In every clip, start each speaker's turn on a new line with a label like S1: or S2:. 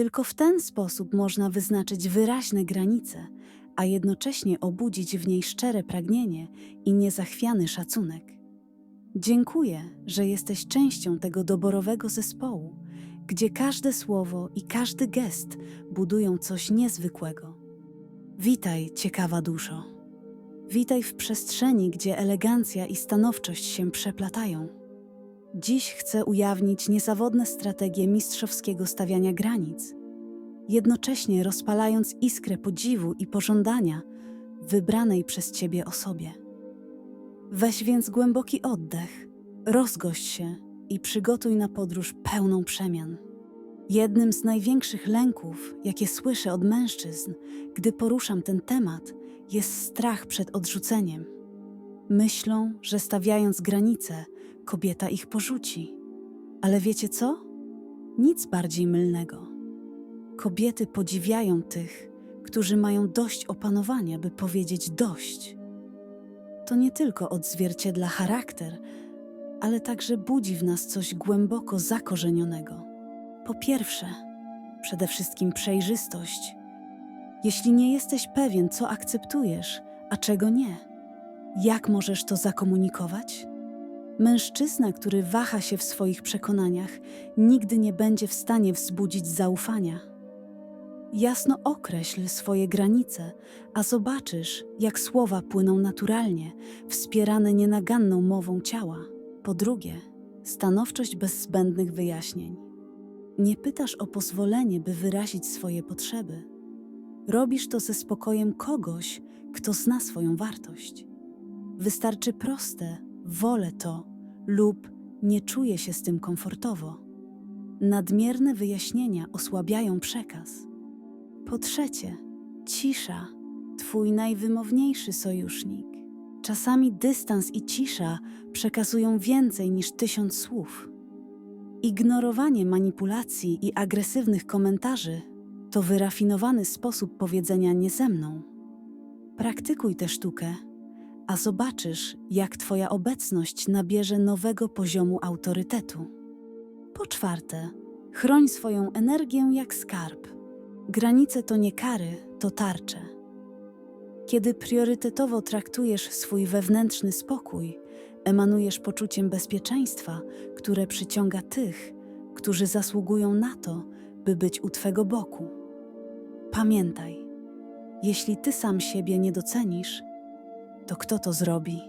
S1: Tylko w ten sposób można wyznaczyć wyraźne granice, a jednocześnie obudzić w niej szczere pragnienie i niezachwiany szacunek. Dziękuję, że jesteś częścią tego doborowego zespołu, gdzie każde słowo i każdy gest budują coś niezwykłego. Witaj, ciekawa duszo. Witaj w przestrzeni, gdzie elegancja i stanowczość się przeplatają. Dziś chcę ujawnić niezawodne strategie mistrzowskiego stawiania granic, jednocześnie rozpalając iskrę podziwu i pożądania wybranej przez Ciebie osobie. Weź więc głęboki oddech, rozgość się i przygotuj na podróż pełną przemian. Jednym z największych lęków, jakie słyszę od mężczyzn, gdy poruszam ten temat, jest strach przed odrzuceniem. Myślą, że stawiając granice, kobieta ich porzuci. Ale wiecie co? Nic bardziej mylnego. Kobiety podziwiają tych, którzy mają dość opanowania, by powiedzieć dość. To nie tylko odzwierciedla charakter, ale także budzi w nas coś głęboko zakorzenionego. Po pierwsze, przede wszystkim przejrzystość. Jeśli nie jesteś pewien, co akceptujesz, a czego nie, jak możesz to zakomunikować? Mężczyzna, który waha się w swoich przekonaniach, nigdy nie będzie w stanie wzbudzić zaufania. Jasno określ swoje granice, a zobaczysz, jak słowa płyną naturalnie, wspierane nienaganną mową ciała. Po drugie, stanowczość bez zbędnych wyjaśnień. Nie pytasz o pozwolenie, by wyrazić swoje potrzeby. Robisz to ze spokojem kogoś, kto zna swoją wartość. Wystarczy proste, wolę to lub nie czuję się z tym komfortowo. Nadmierne wyjaśnienia osłabiają przekaz. Po trzecie, cisza, twój najwymowniejszy sojusznik. Czasami dystans i cisza przekazują więcej niż tysiąc słów. Ignorowanie manipulacji i agresywnych komentarzy to wyrafinowany sposób powiedzenia nie ze mną. Praktykuj tę sztukę, a zobaczysz, jak Twoja obecność nabierze nowego poziomu autorytetu. Po czwarte, chroń swoją energię jak skarb. Granice to nie kary, to tarcze. Kiedy priorytetowo traktujesz swój wewnętrzny spokój, emanujesz poczuciem bezpieczeństwa, które przyciąga tych, którzy zasługują na to, by być u Twego boku. Pamiętaj, jeśli Ty sam siebie nie docenisz, to kto to zrobi?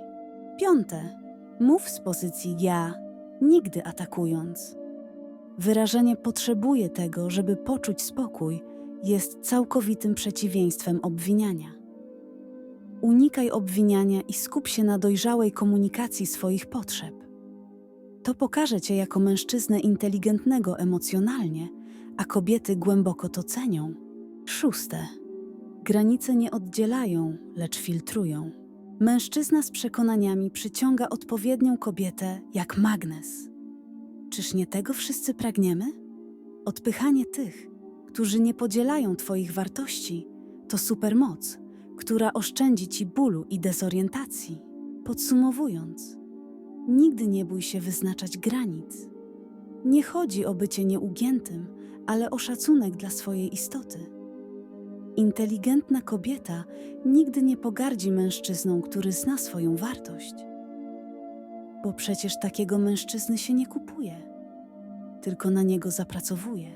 S1: Piąte, mów z pozycji ja, nigdy atakując. Wyrażenie potrzebuje tego, żeby poczuć spokój, jest całkowitym przeciwieństwem obwiniania. Unikaj obwiniania i skup się na dojrzałej komunikacji swoich potrzeb. To pokaże cię jako mężczyznę inteligentnego emocjonalnie, a kobiety głęboko to cenią. Szóste. Granice nie oddzielają, lecz filtrują. Mężczyzna z przekonaniami przyciąga odpowiednią kobietę jak magnes. Czyż nie tego wszyscy pragniemy? Odpychanie tych, którzy nie podzielają Twoich wartości, to supermoc, która oszczędzi Ci bólu i dezorientacji. Podsumowując, nigdy nie bój się wyznaczać granic. Nie chodzi o bycie nieugiętym, ale o szacunek dla swojej istoty. Inteligentna kobieta nigdy nie pogardzi mężczyzną, który zna swoją wartość. Bo przecież takiego mężczyzny się nie kupuje, tylko na niego zapracowuje.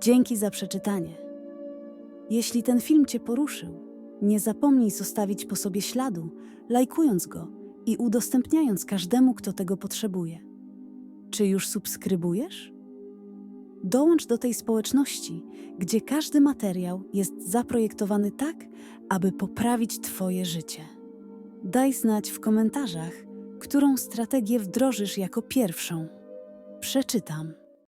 S1: Dzięki za przeczytanie. Jeśli ten film Cię poruszył, nie zapomnij zostawić po sobie śladu, lajkując go i udostępniając każdemu, kto tego potrzebuje. Czy już subskrybujesz? Dołącz do tej społeczności, gdzie każdy materiał jest zaprojektowany tak, aby poprawić Twoje życie. Daj znać w komentarzach, którą strategię wdrożysz jako pierwszą. Przeczytam.